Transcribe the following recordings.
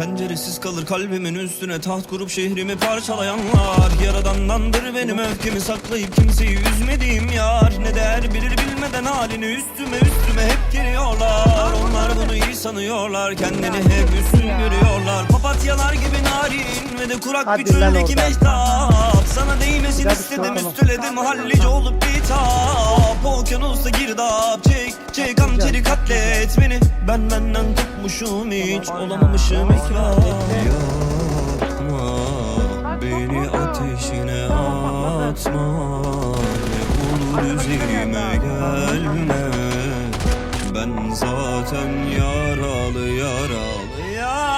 Penceresiz kalır kalbimin üstüne taht kurup şehrimi parçalayanlar Yaradandandır benim öfkemi saklayıp kimseyi üzmediğim yar. Ne değer bilir bilmeden halini üstüme üstüme hep geliyorlar Onlar bunu iyi sanıyorlar kendini hep üstün görüyorlar. Papatyalar gibi narin ve de kurak bir Hadi lan çöldeki mehtap Sana değmesin istedim üsteledim hallice olup bitap Okyanusta girdap çek çek hançeri katlet beni. Ben benden kopmuşum hiç olamamışım ya Yapma. Beni ateşine atma Ne olur üzerime gelme. Ben zaten yaralı Yapma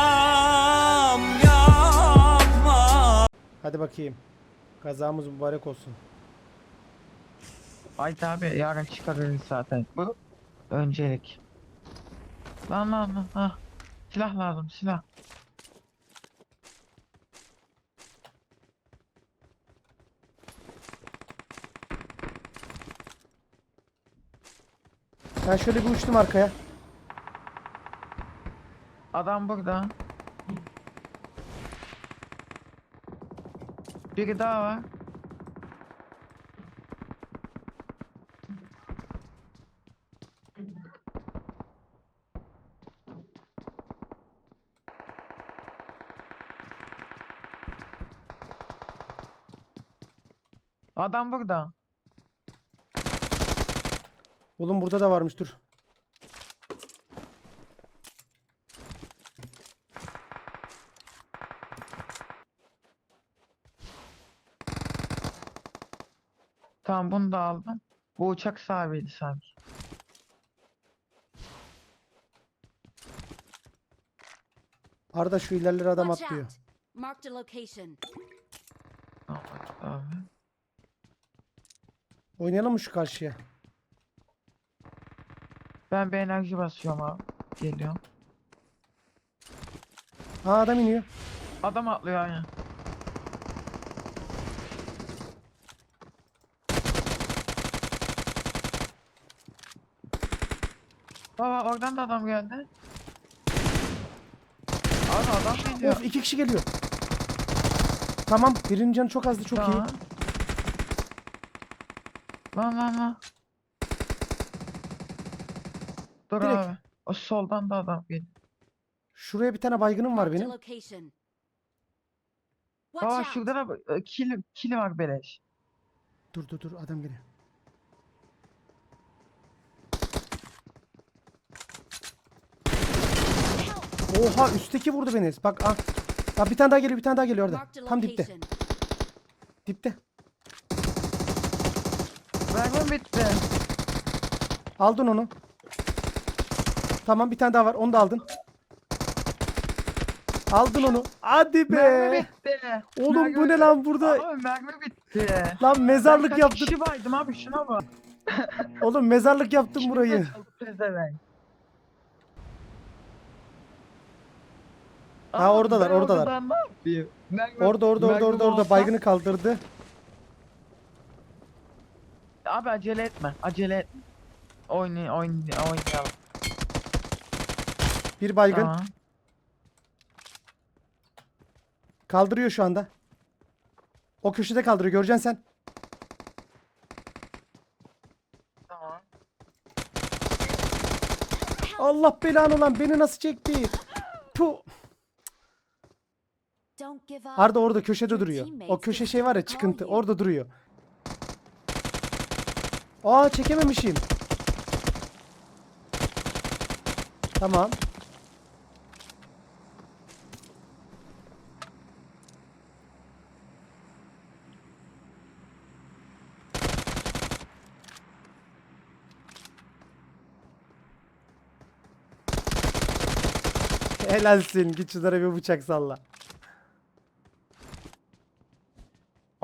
Hadi bakayım. Kazamız mübarek olsun. Haydi abi yarın çıkarırız zaten. Bu öncelik. Lan lan lan. Ha. Silah lazım silah. Ben şöyle bir uçtum arkaya. Adam burada. Biri daha var. Adam burada. Oğlum burada da varmış dur. Tamam bunu da aldım. Bu uçak sahibiydi sanki. Arda şu ilerleri adam Watch atlıyor. out. Marked a location. Tamam bak abi. Oynayalım mı şu karşıya? Ben bir enerji basıyorum abi. Geliyorum. Aa adam iniyor. Adam atlıyor aynen. Baba oradan da adam geldi. Abi adam geliyor. Of iki kişi geliyor. Tamam birinin canı çok azdı çok iyi. Tamam. Lan lan lan. Dur Direkt. abi. O soldan da adam geliyor. Şuraya bir tane baygınım var benim. location. Out. şurada da e, kill, kill var beleş. Dur dur dur adam geliyor. Oha üstteki vurdu beni. Bak ah. Bak bir tane daha geliyor bir tane daha geliyor orada. Tam dipte. Dipte. Mermim bitti. Aldın onu. Tamam bir tane daha var. Onu da aldın. Aldın onu. Hadi Mermi be. bitti. Oğlum bu Mermi ne lan burada? Abi mermi bitti. Lan mezarlık Kaç yaptın. kişi baydım abi şuna bak. Oğlum mezarlık yaptın burayı. Ha, oradalar, ben oradalar. yapayım? Mermi- Orada orada orada mermi orada orada olsa- baygını kaldırdı. Abi acele etme. Acele etme. Oynay oynay oynayalım. Bir baygın. Tamam. Kaldırıyor şu anda. O köşede kaldırıyor. Göreceksin sen. Tamam. Allah belanı lan beni nasıl çekti? Puh. Arda orada köşede duruyor. O köşe şey var ya çıkıntı. Orada duruyor. Aa çekememişim. Tamam. Helalsin. Git şunlara bir bıçak salla.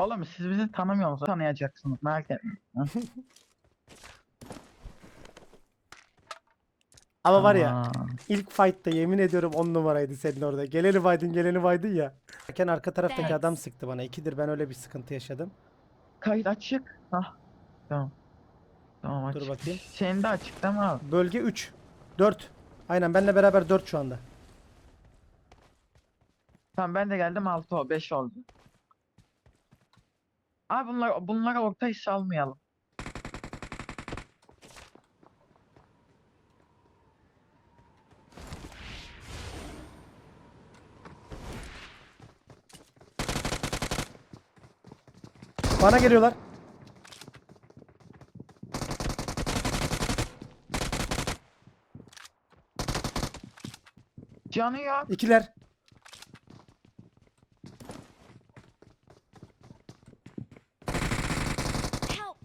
Oğlum siz bizi tanımıyor musunuz? Tanıyacaksınız merak etme. Ama var ya Aa, ilk fight'ta yemin ediyorum 10 numaraydı senin orada. Geleni baydın geleni baydın ya. Ken arka taraftaki Thanks. adam sıktı bana. İkidir ben öyle bir sıkıntı yaşadım. Kayıt açık. Hah. Tamam. Tamam Dur açık. bakayım. Senin de açık değil mi abi? Bölge 3. 4. Aynen benle beraber 4 şu anda. Tamam ben de geldim 6 o 5 oldu. Abi bunlar bunlara orta hisse almayalım. Bana geliyorlar. Canı yok. İkiler. Help!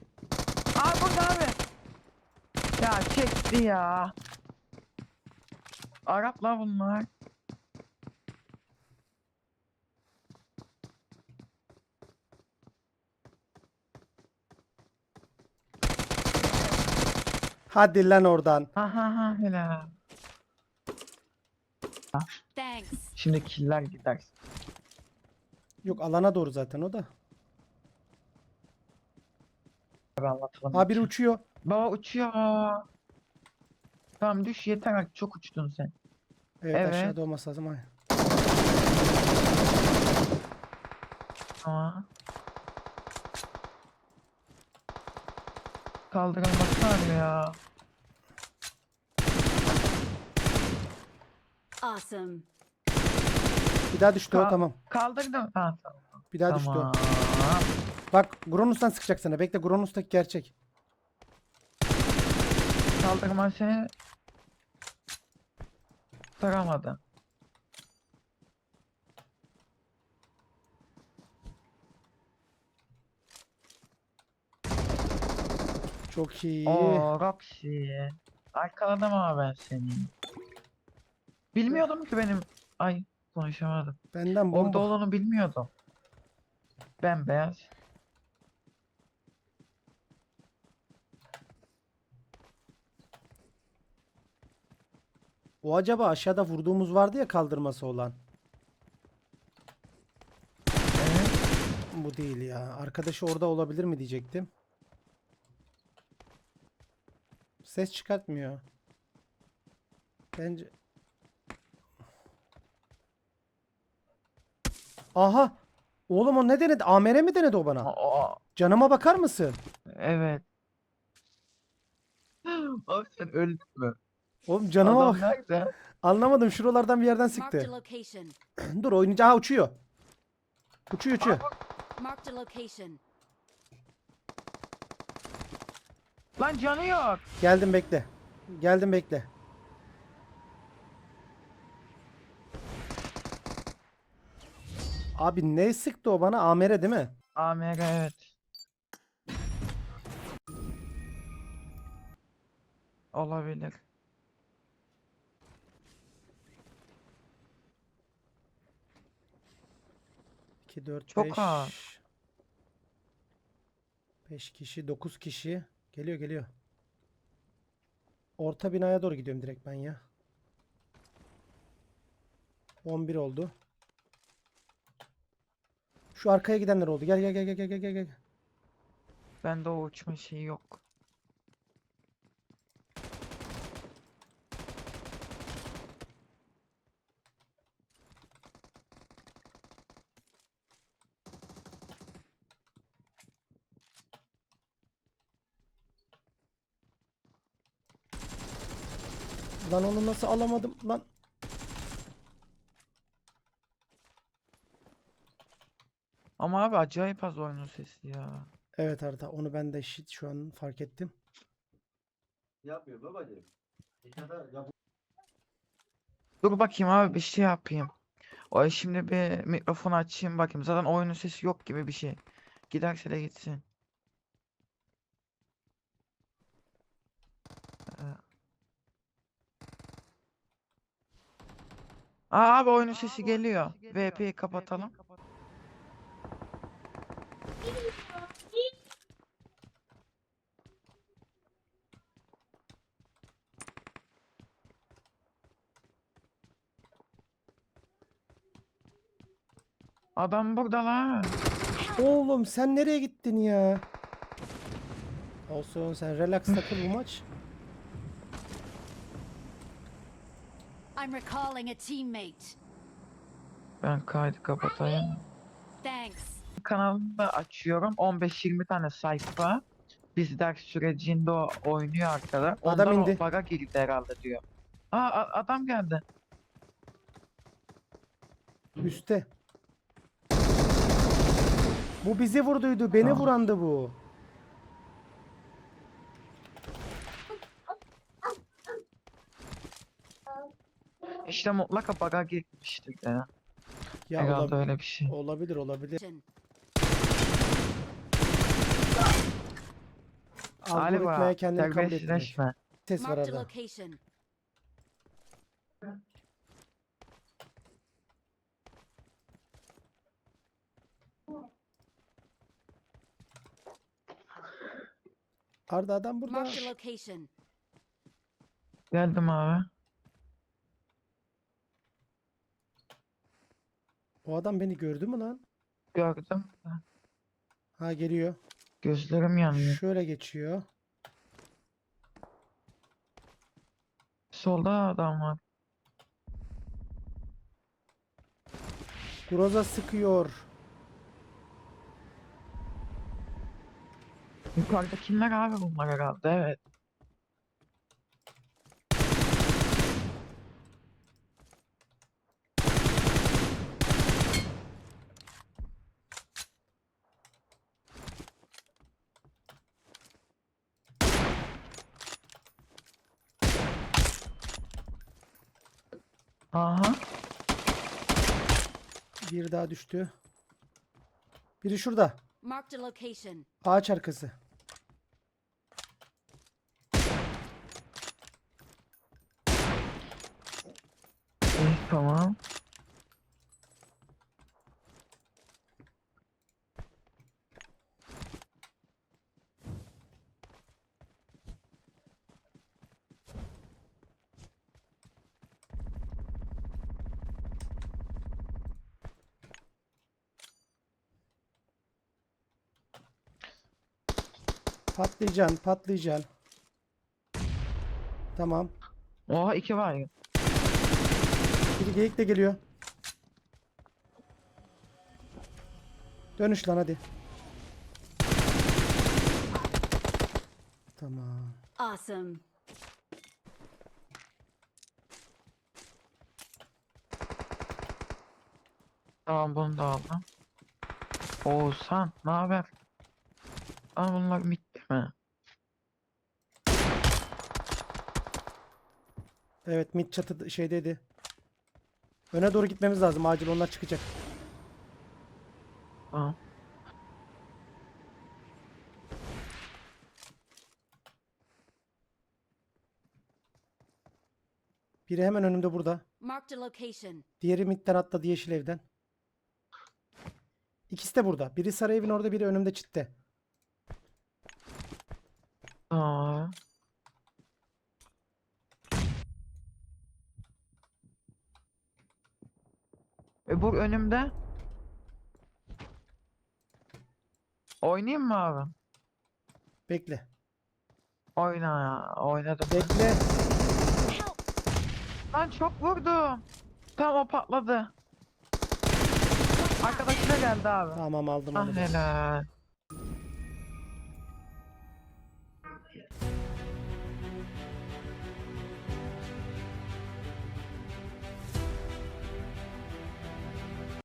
Abi burada abi. Ya çekti ya. Araplar bunlar. Hadi lan oradan. Ha ha ha helal. Thanks. Şimdi killer gider. Yok alana doğru zaten o da. Abi anlatalım. Ha biri uçuyor. Baba uçuyor. Tamam düş yeter artık çok uçtun sen. Evet, Evet. aşağıda olması lazım. Aynen. Tamam. Kaldırılması ya. Awesome. Bir daha düştü o Ka- tamam. Kaldırdım. Ha tamam. Bir daha düştü o. Tamam. Bak Gronus'tan sıkacak sana. Bekle Gronus'taki gerçek. Kaldırma seni Saramadı. Çok iyi. Oo Roxy. Arkaladım ama ben seni. Bilmiyordum ki benim. Ay konuşamadım. Benden Orada bomba. olduğunu bilmiyordum. Bembeyaz. O acaba aşağıda vurduğumuz vardı ya kaldırması olan. Evet. Bu değil ya. Arkadaşı orada olabilir mi diyecektim. Ses çıkartmıyor. Bence... Aha! Oğlum o ne denedi? AMR mi denedi o bana? O, Canıma bakar mısın? evet. Abi sen öldün mü? Oğlum canıma Adam bak. nerede? Anlamadım. Şuralardan bir yerden Marked a sıktı. location. Dur oynayacağım. Ha uçuyor. Uçuyor uçuyor. Marked a location. Lan canı yok. Geldim bekle. Geldim bekle. Abi ne sıktı o bana? AMR değil mi? AMR evet. Olabilir. İki, dört, Çok beş. az. 5 kişi, 9 kişi. Geliyor geliyor. Orta binaya doğru gidiyorum direkt ben ya. 11 oldu. Şu arkaya gidenler oldu. Gel gel gel gel gel gel gel. Bende o uçma şeyi yok. Lan onu nasıl alamadım lan? Ama abi acayip az oyunun sesi ya. Evet Arda onu ben de shit şu an fark ettim. Yapmıyor babacığım. Ya da yap- Dur bakayım abi bir şey yapayım. O şimdi bir mikrofon açayım bakayım. Zaten oyunun sesi yok gibi bir şey. Giderse de gitsin. Aa abi oyunun sesi geliyor. VP'yi kapatalım. Adam burada lan. Oğlum sen nereye gittin ya? Olsun sen relax takıl bu maç. I'm recalling a teammate. Ben kaydı kapatayım. Thanks. Kanalımda açıyorum. 15-20 tane sayfa. Biz ders sürecinde o oynuyor arkada. Adam Ondan indi. o bug'a girdi herhalde diyor. Aa a- adam geldi. Üste. Bu bizi vurduydu. Beni Tamam. vurandı bu. İşte mutlaka bug'a girmiştir ya. Ya herhalde olab- öyle bir şey. olabilir olabilir. Algoritmaya Galiba kendini kabul ettirmek. serbestleşme. Ses var Marked a arada. location. Arda adam burada. Marked a location. Geldim abi. O adam beni gördü mü lan? Gördüm. Ha geliyor. Gözlerim yanıyor. Şöyle geçiyor. Solda adam var. Groza sıkıyor. Yukarıda kimler abi bunlar herhalde evet. Aha. Bir daha düştü. Biri şurada. Marked a location. Ağaç arkası. İyi tamam. Patlayacaksın, patlayacaksın. Tamam. Oha iki var. Biri geyik de geliyor. Dönüş lan hadi. Tamam. Awesome. Tamam bunu da aldım. Oğuzhan ne haber? Aa bunlar mi? Evet mid çatı şeydeydi. Öne doğru gitmemiz lazım. Acil onlar çıkacak. Tamam. Biri hemen önümde burada. Marked a location. Diğeri midden atladı yeşil evden. İkisi de burada. Biri sarı evin orada, biri önümde çitte. Bu önümde. Oynayayım mı abi? Bekle. Oyna ya. Oynadım. Bekle. Lan çok vurdum. Tam o patladı. Arkadaşı da geldi abi. Tamam aldım Ah onu. helal.